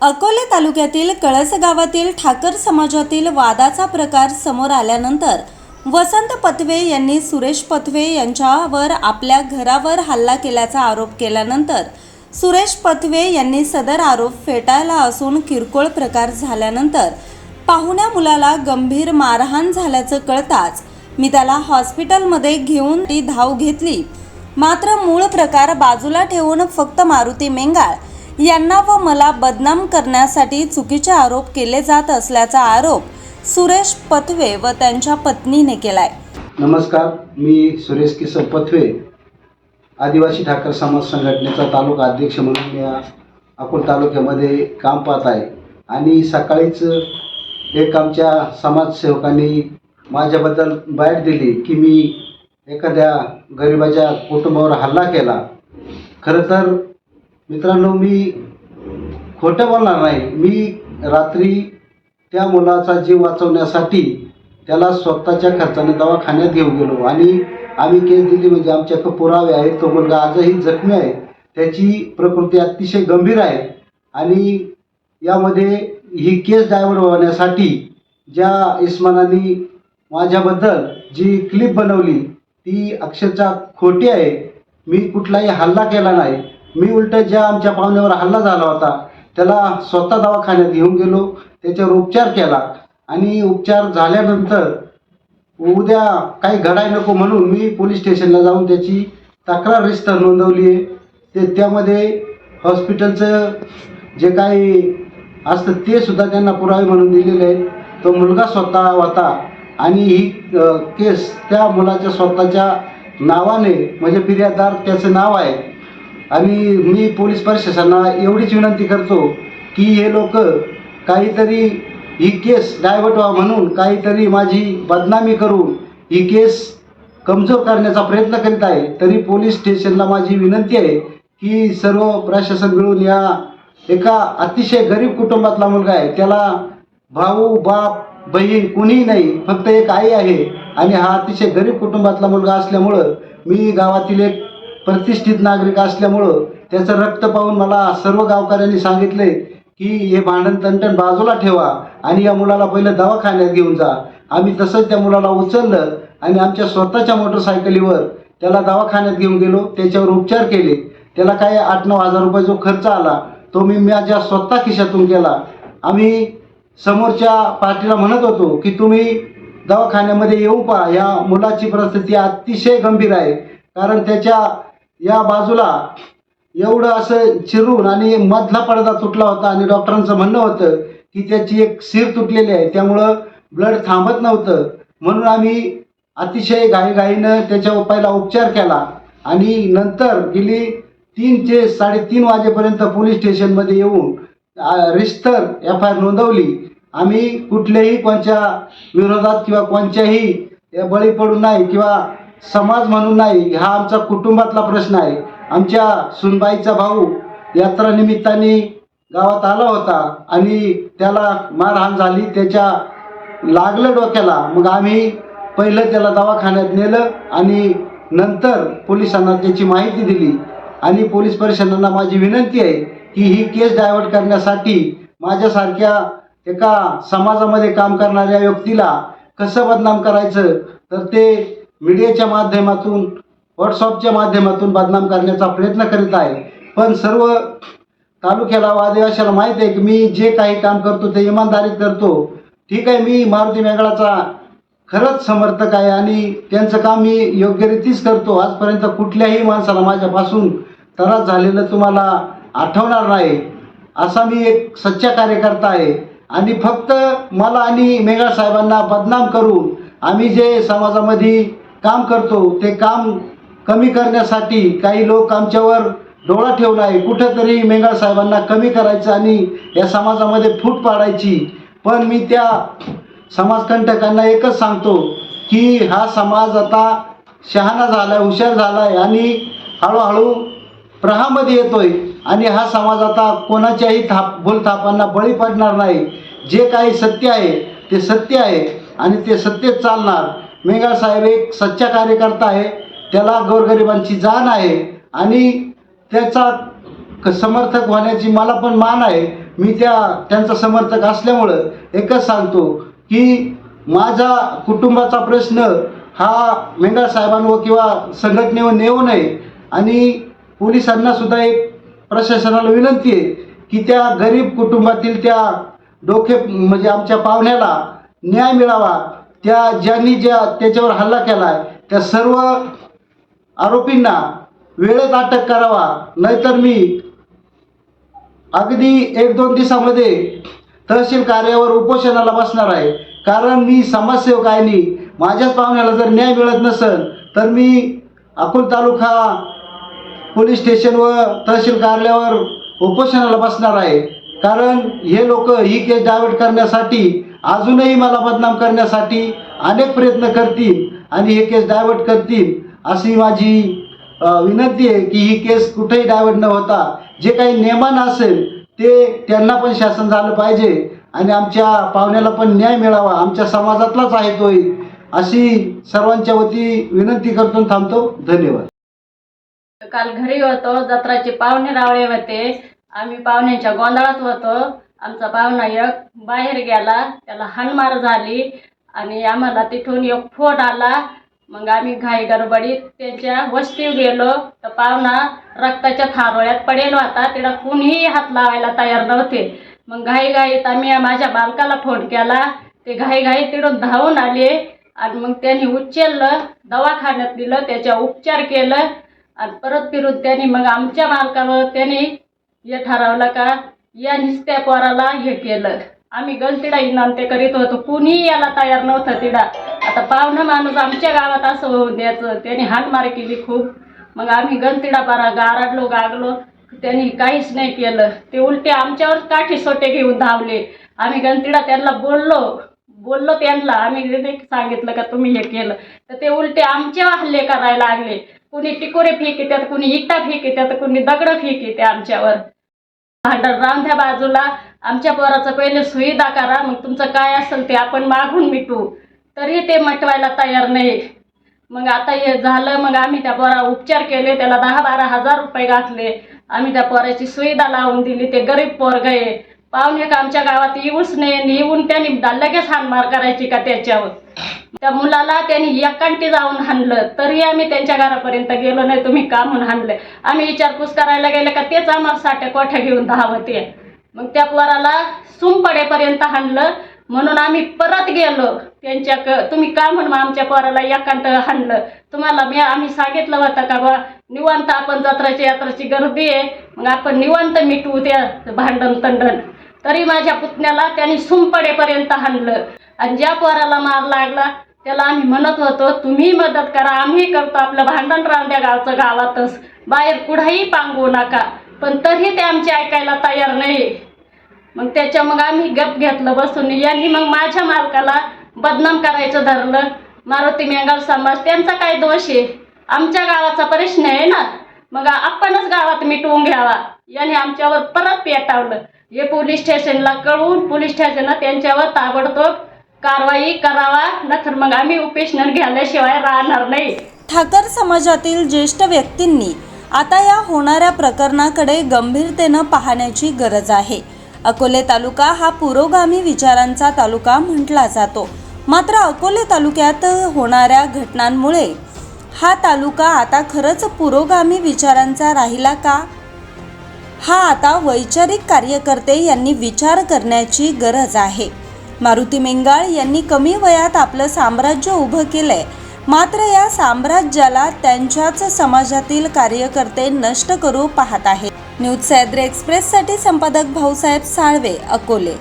अकोले तालुक्यातील कळस गावातील ठाकर समाजातील वादाचा प्रकार समोर आल्यानंतर वसंत पथवे यांनी सुरेश पथवे यांच्यावर आपल्या घरावर हल्ला केल्याचा आरोप केल्यानंतर सुरेश पथवे यांनी सदर आरोप फेटाळला असून किरकोळ प्रकार झाल्यानंतर पाहुण्या मुलाला गंभीर मारहाण झाल्याचं कळताच मी त्याला हॉस्पिटलमध्ये घेऊन ती धाव घेतली. मात्र मूळ प्रकार बाजूला ठेवून फक्त मारुती मेंगाळ यांना व मला बदनाम करण्यासाठी चुकीचे आरोप केले जात असल्याचा आरोप सुरेश पथवे व त्यांच्या पत्नीने केलाय. नमस्कार मी सुरेश किसन पथवे आदिवासी ठाकर समाज संघटनेचा तालुका अध्यक्ष म्हणून या अकोट तालुक्यामध्ये काम पाहत आहे. आणि सकाळीच एक आमच्या समाजसेवकांनी माझ्याबद्दल बाहेर दिली की मी एखाद्या गरिबाच्या कुटुंबावर हल्ला केला. खरं तर मित्रांनो मी खोटं बोलणार नाही. मी रात्री त्या मुलाचा जीव वाचवण्यासाठी त्याला स्वतःच्या खर्चाने दवाखान्यात घेऊन गेलो. आणि आम्ही केस दिली म्हणजे आमच्याकडे पुरावे आहेत. तो मुलगा आजही जखमी आहे. त्याची प्रकृती अतिशय गंभीर आहे. आणि यामध्ये ही केस डायव्हर्ट होण्यासाठी ज्या इस्मानांनी माझ्याबद्दल जी क्लिप बनवली ती अक्षरशः खोटी आहे. मी कुठलाही हल्ला केला नाही. मी उलट ज्या आमच्या पाहुण्यावर हल्ला झाला होता त्याला स्वतः दवाखान्यात घेऊन गेलो त्याच्यावर उपचार केला. आणि उपचार झाल्यानंतर उद्या काही घडाय नको म्हणून मी पोलीस स्टेशनला जाऊन त्याची तक्रार रजिस्टर नोंदवली आहे. ते त्यामध्ये हॉस्पिटलचं जे काही असतं ते सुद्धा त्यांना पुरावे म्हणून दिलेले आहेत. तो मुलगा स्वतः होता आणि ही केस त्या मुलाच्या स्वतःच्या नावाने म्हणजे फिर्यादार त्याचं नाव आहे. आणि मी पोलीस प्रशासनाला एवढीच विनंती करतो की हे लोक काहीतरी ही केस डायव्हर्ट व्हा म्हणून काहीतरी माझी बदनामी करून ही केस कमजोर करण्याचा प्रयत्न करीत आहे. तरी पोलीस स्टेशनला माझी विनंती आहे की सर्व प्रशासन मिळून या एका अतिशय गरीब कुटुंबातला मुलगा आहे. त्याला भाऊ बाप बहीण कुणीही नाही फक्त एक आई आहे आणि हा अतिशय गरीब कुटुंबातला मुलगा असल्यामुळं मी गावातील एक प्रतिष्ठित नागरिक असल्यामुळं त्याचं रक्त पाहून मला सर्व गावकऱ्यांनी सांगितले की हे भांडण तंटण बाजूला ठेवा आणि या मुलाला पहिलं दवाखान्यात घेऊन जा. आम्ही तसंच त्या मुलाला उचललं आणि आमच्या स्वतःच्या मोटरसायकलीवर त्याला दवाखान्यात घेऊन गेलो. त्याच्यावर उपचार केले. त्याला काय आठ नऊ हजार रुपये जो खर्च आला तो मी माझ्या स्वतः खिशातून केला. आम्ही समोरच्या पार्टीला म्हणत होतो की तुम्ही दवाखान्यामध्ये येऊ पहा. या मुलाची परिस्थिती अतिशय गंभीर आहे. कारण त्याच्या या बाजूला एवढं असं चिरून आणि मधला पडदा तुटला होता आणि डॉक्टरांचं म्हणणं होतं की त्याची एक सीर तुटलेली आहे त्यामुळं ब्लड थांबत नव्हतं. म्हणून आम्ही अतिशय घाईघाईनं त्याच्या उपायला उपचार केला आणि नंतर गेली तीन ते साडेतीन वाजेपर्यंत पोलीस स्टेशनमध्ये येऊन रिस्तर एफ आय आर नोंदवली. आम्ही कुठल्याही कोणत्या विरोधात किंवा कोणत्याही बळी पडू नाही किंवा समाज म्हणून नाही हा आमचा कुटुंबातला प्रश्न आहे. आमच्या सुनबाईचा भाऊ यात्रा निमित्ताने गावात आला होता आणि त्याला मारहाण झाली त्याच्या लागलं डोक्याला. मग आम्ही पहिलं त्याला दवाखान्यात नेलं आणि नंतर पोलिसांना त्याची माहिती दिली. आणि पोलीस प्रशासनाला माझी विनंती आहे की ही केस डायव्हर्ट करण्यासाठी माझ्यासारख्या एका समाजामध्ये काम करणाऱ्या व्यक्तीला कसं बदनाम करायचं तर ते मीडियाच्या माध्यमातून व्हॉट्सअपच्या माध्यमातून बदनाम करण्याचा प्रयत्न करीत आहे. पण सर्व तालुक्याला व माहीत आहे की मी जे काही काम करतो ते इमानदारीत करतो. ठीक आहे मी मारुती मेंगळाचा खरंच समर्थक आहे आणि त्यांचं काम मी योग्यरीतीच करतो. आजपर्यंत कुठल्याही माणसाला माझ्यापासून त्रास झालेलं तुम्हाला आठवणार नाही. असा मी एक सच्चा कार्यकर्ता आहे. आणि फक्त मला आणि मेघा साहेबांना बदनाम करून आम्ही जे समाजामध्ये काम करतो ते काम कमी करण्यासाठी काही लोक आमच्यावर डोळा ठेवला आहे. कुठंतरी मेंगाळ साहेबांना कमी करायचं आणि या समाजामध्ये फूट पाडायची. पण मी त्या समाजकंटकांना एकच सांगतो की हा समाज आता शहाणा झाला आहे हुशार झाला आहे आणि हळूहळू प्रहामध्ये येतोय. आणि हा समाज आता कोणाच्याही थाप भूलथापांना बळी पडणार नाही. जे काही सत्य आहे ते सत्य आहे आणि ते सत्यच चालणार. मेघाळ साहेब एक सच्चा कार्यकर्ता आहे. त्याला गोरगरिबांची जाण आहे आणि त्याचा क- समर्थक होण्याची मला पण मान आहे. मी त्या त्यांचा समर्थक असल्यामुळं एकच सांगतो की माझा कुटुंबाचा प्रश्न हा मेंढा साहेबांवर किंवा संघटनेवर नेऊ नये. आणि पोलिसांना सुद्धा एक प्रशासनाला विनंती आहे की त्या गरीब कुटुंबातील त्या डोके म्हणजे आमच्या पाहुण्याला न्याय मिळावा. त्या ज्यांनी ज्या त्याच्यावर हल्ला केला आहे त्या सर्व आरोपींना वेळेत अटक करावा. नाहीतर मी अगदी एक दोन दिवसामध्ये तहसील कार्यावर उपोषणाला बसणार आहे. कारण मी समाजसेवक आहे माझ्याच पाहुण्याला जर न्याय मिळत नसेल तर मी अकोल तालुका पोलीस स्टेशन व तहसील कार्यालयावर उपोषणाला बसणार आहे. कारण हे लोक ही केस डायवर्ट करण्यासाठी अजूनही मला बदनाम करण्यासाठी अनेक प्रयत्न करतील आणि हे केस डायव्हर्ट करतील अशी माझी विनंती आहे की ही केस कुठेही डायव्हर्ट न होता जे काही नियमन असेल ते त्यांना पण शासन झालं पाहिजे आणि आमच्या पाहुण्याला पण न्याय मिळावा आमच्या समाजातलाच आहे तो अशी सर्वांच्या वती विनंती करतो थांबतो. धन्यवाद. काल घरी होतो जत्राचे पाहुणे रावळे होते आम्ही पाहुण्यांच्या गोंधळात होतो. आमचा पाहुणा एक बाहेर गेला त्याला हाणमार झाली आणि आम्हाला तिथून एक फोट आला. मग आम्ही घाई गडबडीत त्यांच्या वस्तीवर गेलो. तर पाहुणा रक्ताच्या थारोळ्यात पडेल होता. तिला कुणीही हात लावायला तयार नव्हते. मग घाईघाईत आम्ही माझ्या बालकाला फोन केला. ते घाईघाई तिथून धावून आले आणि मग त्यांनी उचललं दवाखान्यात दिलं त्याच्या उपचार केलं. आणि परत फिरून त्यांनी मग आमच्या मालकावर त्यांनी हे ठरवलं का या निस्त्या पोराला हे केलं. आम्ही गलतीडा इनांते करीत होतो. कुणीही याला तयार नव्हतं तिडा. आता पाहुणं माणूस आमच्या गावात असं होऊन द्यायचं. त्यांनी हाणमार केली खूप. मग आम्ही गलतीडा पारा गारडलो गागलो. त्यांनी काहीच नाही केलं. ते उलटे आमच्यावर काठी सोटे घेऊन धावले. आम्ही गणतीडा त्यांना बोललो. बोललो त्यांना. आम्ही सांगितलं का तुम्ही हे केलं. तर ते उलटे आमच्यावर हल्ले करायला लागले. कुणी टिकोरे फेक येतात कुणी इटा फेक येतात कुणी दगडं फेक येते आमच्यावर. राहून त्या बाजूला. आमच्या पोराचं पहिले सुविधा करा मग तुमचं काय असेल ते आपण मागून मिटू. तरी ते मिटवायला तयार नाही. मग आता हे झालं मग आम्ही त्या पोरा उपचार केले त्याला दहा बारा हजार रुपये घातले. आम्ही त्या पोराची सुविधा लावून दिली ते गरीब पोरग आहे. पाहुणे का आमच्या गावात येऊच नाही आणि येऊन त्यांनी लगेच हानमार करायची का त्याच्यावर? त्या मुलाला त्यांनी एकांटी जाऊन हाणलं तरी आम्ही त्यांच्या घरापर्यंत गेलो नाही तुम्ही का म्हणून हाणले? आम्ही विचारपूस करायला गेले का तेच आम्हाला साठ्या कोठ्या घेऊन धावते? मग त्या पोराला सूम पडेपर्यंत हाणलं म्हणून आम्ही परत गेलो. त्यांच्या क तुम्ही का म्हणून आमच्या पोराला एकांत हाणलं? तुम्हाला मी आम्ही सांगितलं होतं का बा निवांत आपण जत्राची यात्राची गर्दी आहे मग आपण निवांत मिटवू त्या भांडण तंडण. तरी माझ्या पुतण्याला त्यांनी सूम पडेपर्यंत हाणलं. आणि ज्या पोराला मार लागला त्याला आम्ही म्हणत होतो तुम्ही मदत करा आम्ही करतो आपलं भांडण रांद्या द्या गावचं गावातच. बाहेर कुठंही पांगू नका. पण तरी ते आमचे ऐकायला तयार नाही. मग त्याच्या मग आम्ही गप घेतलं बसून. यांनी मग माझ्या मालकाला बदनाम करायचं धरलं. मारुती मेंगाल समाज त्यांचा काय दोष आहे? आमच्या गावाचा प्रश्न आहे ना? मग आपणच गावात मिटवून घ्यावा. याने आमच्यावर परत पेटावलं. हे पोलीस स्टेशनला कळवून पोलीस स्टेशनला त्यांच्यावर ताबडतोब कारवाई करावा. नंतर मग आम्ही उपेशनर घ्यायल्याशिवाय राहणार नाही. ठाकर समाजातील ज्येष्ठ व्यक्तींनी आता या होणाऱ्या प्रकरणाकडे गंभीरतेनं पाहण्याची गरज आहे. अकोले तालुका हा पुरोगामी विचारांचा तालुका म्हटला जातो. मात्र अकोले तालुक्यात होणाऱ्या घटनांमुळे हा तालुका आता खरंच पुरोगामी विचारांचा राहिला का? हा आता वैचारिक कार्यकर्ते यांनी विचार करण्याची गरज आहे. मारुती मेंगाळ यांनी कमी वयात आपलं साम्राज्य उभं केलंय. मात्र या साम्राज्याला त्यांच्याच समाजातील कार्यकर्ते नष्ट करू पाहत आहेत. न्यूज सह्याद्री एक्सप्रेससाठी संपादक भाऊसाहेब साळवे अकोले.